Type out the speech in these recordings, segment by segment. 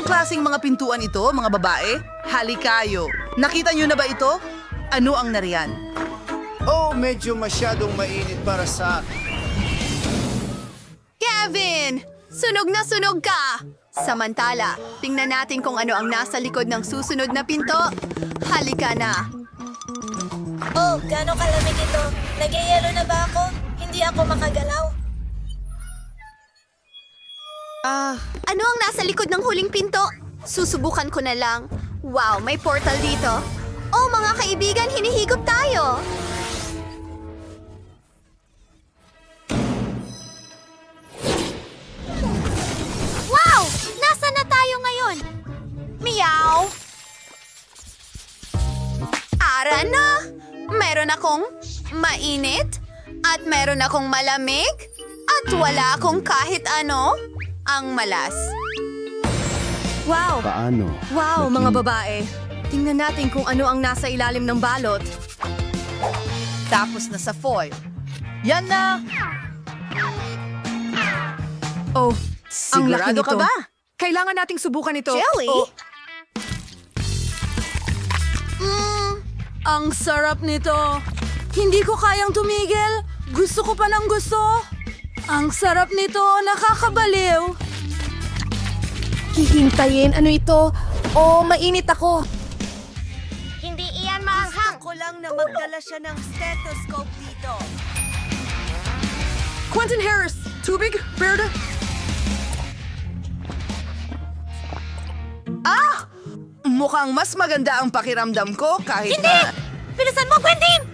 Anong klaseng mga pintuan ito, mga babae? Halikayo. Nakita niyo na ba ito? Ano ang nariyan? Oh, medyo masyadong mainit para sa akin. Kevin! Sunog na sunog ka! Samantala, tingnan natin kung ano ang nasa likod ng susunod na pinto. Halika na! Oh, gano'ng kalamig ito? Nagyayelo na ba ako? Hindi ako makagalaw. Ah, Ano ang nasa likod ng huling pinto? Susubukan ko na lang. Wow, may portal dito. Oh, mga kaibigan, hinihigop tayo! Wow! Nasa na tayo ngayon? Meow! Ara na! Meron akong mainit at meron akong malamig at wala akong kahit ano ang malas. Wow! Paano? Wow, mga babae. Tingnan natin kung ano ang nasa ilalim ng balot. tapos na sa foil. Yan na! Oh, ang laki Sigurado nito. ka ba? Kailangan nating subukan ito. Jelly? Oh, Mm, ang sarap nito. Hindi ko kayang tumigil. Gusto ko pa ng gusto. Ang sarap nito, nakakabaliw. Hihintayin, ano ito? Oh, mainit ako. Hindi iyan maanghang. ko lang na magdala siya ng stethoscope dito. Quentin Harris, tubig, Berda? Mukhang mas maganda ang pakiramdam ko kahit na... Bilisan mo, Quentin!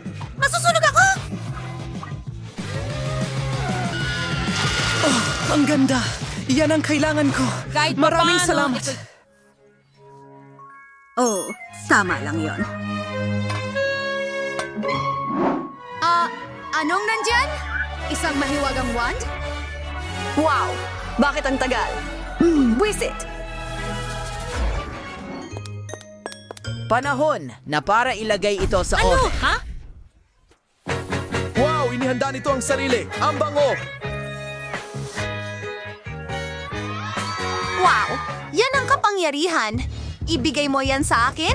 Ang ganda! Yan ang kailangan ko. Kahit Maraming papaano, salamat. ito- Oh, tama lang yon. Ah, anong nandyan? Isang mahiwagang wand? Wow! Bakit ang tagal? Hmm, wisit! Panahon na para ilagay ito sa Ano? oven. Ha? Wow! Inihanda nito ang sarili. Ang bango! Wow! Yan ang kapangyarihan. Ibigay mo yan sa akin?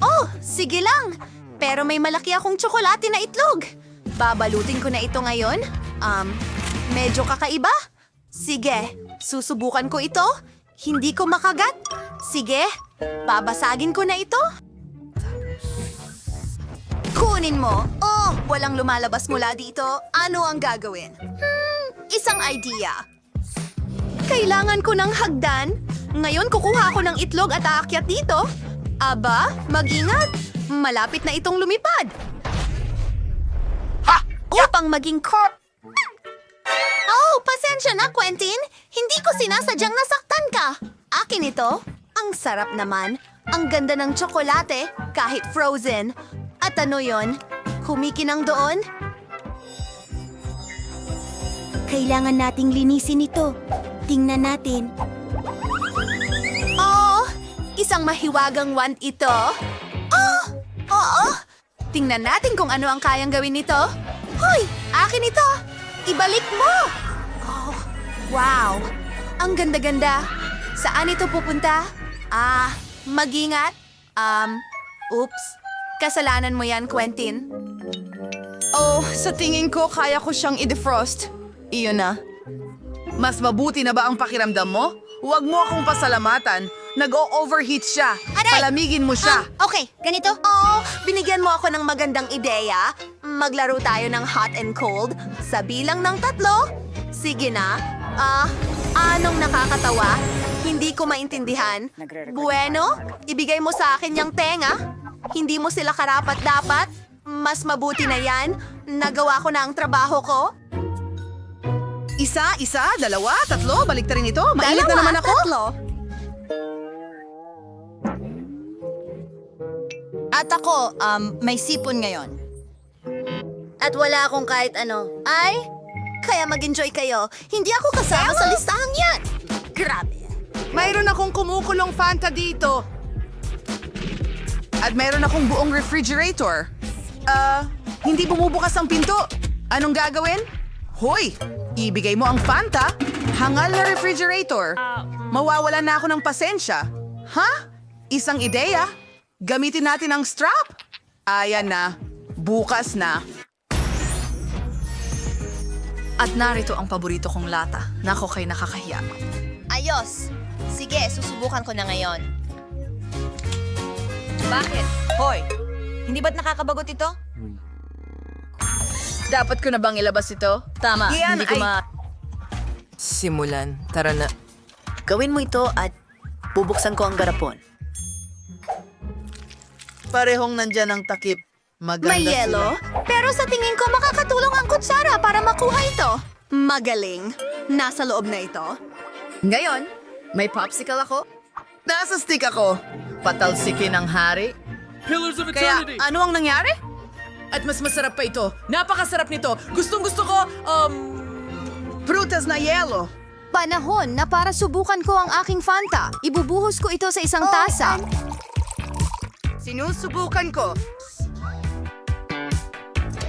Oh, sige lang. Pero may malaki akong tsokolate na itlog. Babalutin ko na ito ngayon. Um, medyo kakaiba. Sige, susubukan ko ito. Hindi ko makagat. Sige, babasagin ko na ito. Kunin mo. Oh, walang lumalabas mula dito. Ano ang gagawin? Hmm, isang idea. Kailangan ko ng hagdan. Ngayon kukuha ako ng itlog at aakyat dito. Aba, mag-ingat. Malapit na itong lumipad. Ha! Upang maging corp... Oh, pasensya na, Quentin. Hindi ko sinasadyang nasaktan ka. Akin ito. Ang sarap naman. Ang ganda ng tsokolate, kahit frozen. At ano yon? Kumikinang doon? Kailangan nating linisin ito. Tingnan natin. Oh, isang mahiwagang wand ito. Oh, oo. Tingnan natin kung ano ang kayang gawin nito. Hoy, akin ito. Ibalik mo. Oh, wow. Ang ganda-ganda. Saan ito pupunta? Ah, magingat. Um, oops. Kasalanan mo yan, Quentin. Oh, sa tingin ko kaya ko siyang i-defrost. Iyon na. Mas mabuti na ba ang pakiramdam mo? Huwag mo akong pasalamatan. Nag-o-overheat siya. Aray! Palamigin mo siya. Ah, okay, ganito. Oo, binigyan mo ako ng magandang ideya. Maglaro tayo ng hot and cold sa bilang ng tatlo. Sige na. Ah, anong nakakatawa? Hindi ko maintindihan. Bueno, ibigay mo sa akin yung tenga. Hindi mo sila karapat-dapat. Mas mabuti na yan. Nagawa ko na ang trabaho ko. Isa, isa, dalawa, tatlo, balik rin ito. Mainit na naman ako. tatlo. At ako, um, may sipon ngayon. At wala akong kahit ano. Ay, kaya mag-enjoy kayo. Hindi ako kasama sa listahang yan. Grabe. Mayroon akong kumukulong Fanta dito. At mayroon akong buong refrigerator. Ah, hindi bumubukas ang pinto. Anong gagawin? Hoy, ibigay mo ang Fanta. Hangal na refrigerator. Mawawala na ako ng pasensya. Ha? Isang ideya? Gamitin natin ang strap? Ayan na. Bukas na. At narito ang paborito kong lata. Nako kay nakakahiya. Ayos. Sige, susubukan ko na ngayon. Bakit? Hoy, hindi ba't nakakabagot ito? Dapat ko na bang ilabas ito? Tama, Yan hindi ko ay- ma... Simulan. Tara na. Gawin mo ito at bubuksan ko ang garapon. Parehong nandyan ang takip. Maganda May yelo, pero sa tingin ko makakatulong ang kutsara para makuha ito. Magaling. Nasa loob na ito. Ngayon, may popsicle ako. Nasa stick ako. Patalsikin ang hari. Pillars of Kaya Eternity! ano ang nangyari? At mas masarap pa ito. Napakasarap nito. Gustong gusto ko, um... Prutas na yelo. Panahon na para subukan ko ang aking Fanta. Ibubuhos ko ito sa isang tasa. Sinusubukan ko.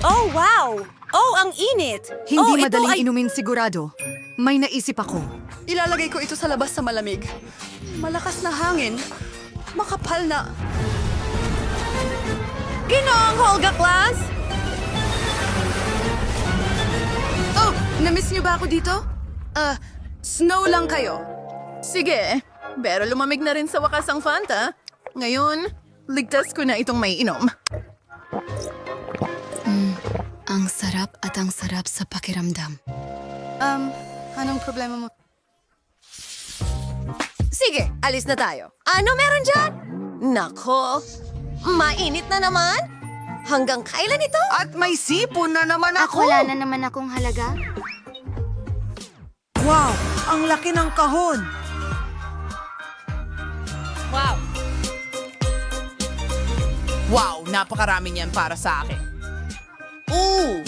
Oh, wow! Oh, ang init! Hindi oh, madaling ay... inumin sigurado. May naisip ako. Ilalagay ko ito sa labas sa malamig. Malakas na hangin. Makapal na. Ginoong Holga class! Oh, namiss niyo ba ako dito? Ah, snow lang kayo. Sige, pero lumamig na rin sa wakas ang Fanta. Ngayon, ligtas ko na itong may inom. Ang sarap at ang sarap sa pakiramdam. Um, anong problema mo? Sige, alis na tayo. Ano meron dyan? Nako, mainit na naman. Hanggang kailan ito? At may sipon na naman ako. Wala na naman akong halaga. Wow! Ang laki ng kahon! Wow, napakarami niyan para sa akin. Oo!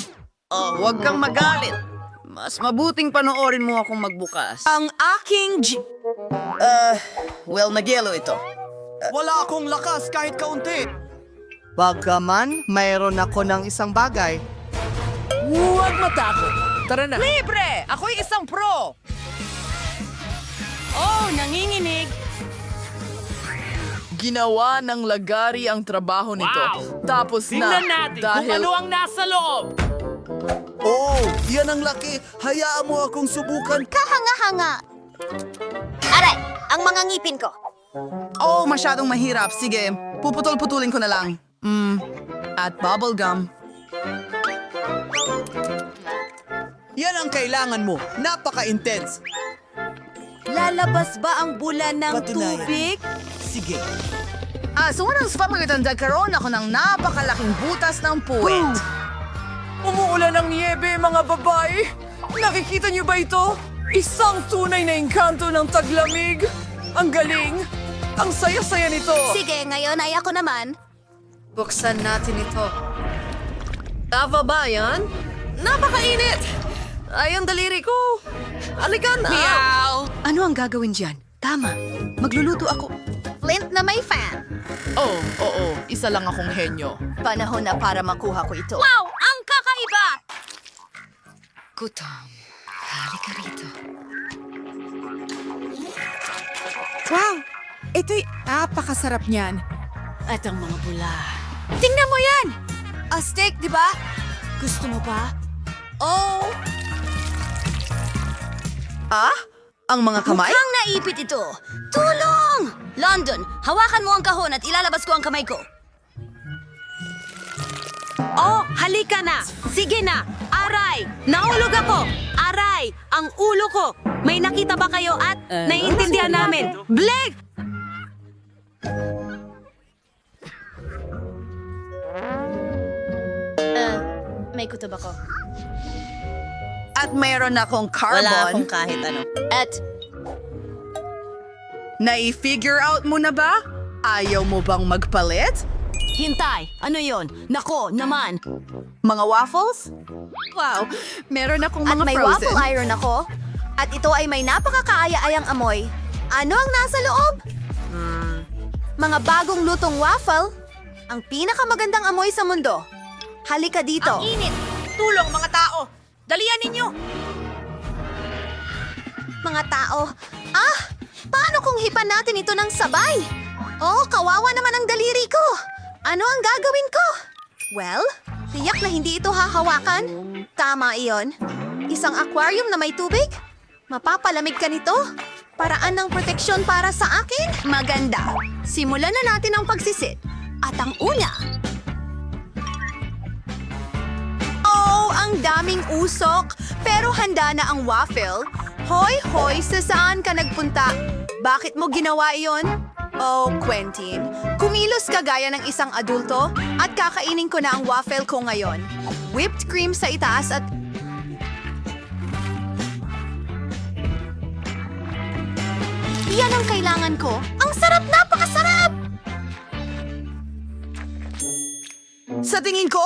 Oh, huwag kang magalit. Mas mabuting panoorin mo akong magbukas. Ang aking G... Uh, well, nagyelo ito. Wala akong lakas kahit kaunti! Bagaman, mayroon ako ng isang bagay. Huwag matakot. Tara na. Libre! Ako'y isang pro! Oh, nanginginig! Ginawa ng lagari ang trabaho nito. Tapos na, dahil... ang nasa loob. Oh, yan ang laki! Hayaan mo akong subukan! Kahanga-hanga. Aray, ang mga ngipin ko. Oh, masyadong mahirap. Sige, puputol-putulin ko na lang. Mm, at bubble gum. Yan ang kailangan mo! Napaka-intense! Lalabas ba ang bulan ng Patunayan. tubig? Sige. Ah, sa unang pamagitan, nagkaroon ako ng napakalaking butas ng puwet. Umuulan ng niebe, mga babae. Nakikita niyo ba ito? Isang tunay na engkanto ng taglamig. Ang galing. Ang saya-saya nito. Sige, ngayon ay ako naman. Buksan natin ito. Tava ba yan? Napakainit! Ay, ang daliri ko. Halika na. Ano ang gagawin dyan? Tama. Magluluto ako. Flint na may fan. Oh, oo. Isa lang akong henyo. Panahon na para makuha ko ito. Wow! Ang kakaiba! Gutom. Halika rito. Wow! Ito'y napakasarap niyan. At ang mga bula. Tingnan mo yan! A steak, di ba? Gusto mo pa? Oh! Ah? Ang mga kamay? Mukhang naipit ito. Tulong! London, hawakan mo ang kahon at ilalabas ko ang kamay ko. Oh, halika na! Sige na! Aray! Naulog ako! Aray! Ang ulo ko! May nakita ba kayo at naiintindihan namin? Blake! May kutob ako. At mayroon akong carbon. kahit ano. At Nai-figure out mo na ba? Ayaw mo bang magpalit? hintay, ano yon? Nako, naman. Mga waffles? Wow, meron akong At mga may frozen. waffle iron ako. At ito ay may napakakaaya-ayang amoy. Ano ang nasa loob? Mga bagong lutong waffle. Ang pinakamagandang amoy sa mundo. Halika dito. Init! Tulong, mga tao! Dalian ninyo! Mga tao. Ah! Paano kung hipan natin ito ng sabay? Oh, kawawa naman ang daliri ko. Ano ang gagawin ko? Well, tiyak na hindi ito hahawakan. Tama iyon. Isang aquarium na may tubig? Mapapalamig ka nito? Paraan ng proteksyon para sa akin? Maganda. Simulan na natin ang pagsisit. At ang una, Ang daming usok. Pero handa na ang waffle. Hoy, hoy, sa saan ka nagpunta? Bakit mo ginawa iyon? Oh, Quentin. Kumilos ka gaya ng isang adulto at kakainin ko na ang waffle ko ngayon. Whipped cream sa itaas at... Yan ang kailangan ko. Ang sarap, napakasarap! Sa tingin ko,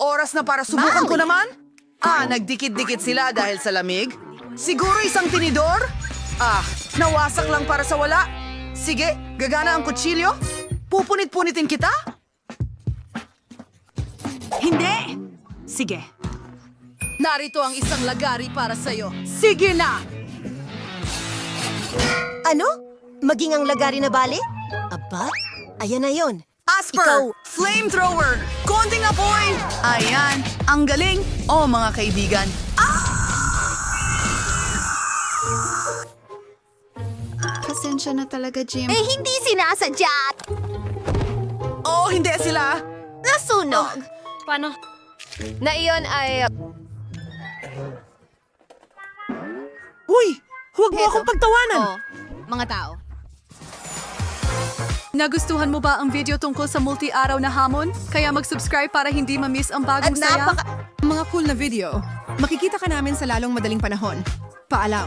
oras na para subukan ko naman. Ah, nagdikit-dikit sila dahil sa lamig? Siguro isang tinidor? Ah, nawasak lang para sa wala. Sige, gagana ang kutsilyo? Pupunit-punitin kita? Hindi! Sige. Narito ang isang lagari para sa'yo. Sige na! Ano? Maging ang lagari na bale? Aba, ayan na yon. Asper! Ikaw- Flamethrower! Konting apoy! Ayan, ang galing! Oh, mga kaibigan. Pasensya na talaga, Jim. Eh, hindi sinasadya. Oh, hindi sila! Nasunog. Paano? Na iyon ay... Uy! Huwag mo akong pagtawanan! Oh, mga tao. Nagustuhan mo ba ang video tungkol sa multi-araw na hamon? Kaya mag-subscribe para hindi ma-miss ang bagong At saya. napaka- Mga cool na video. Makikita ka namin sa lalong madaling panahon. Paalam.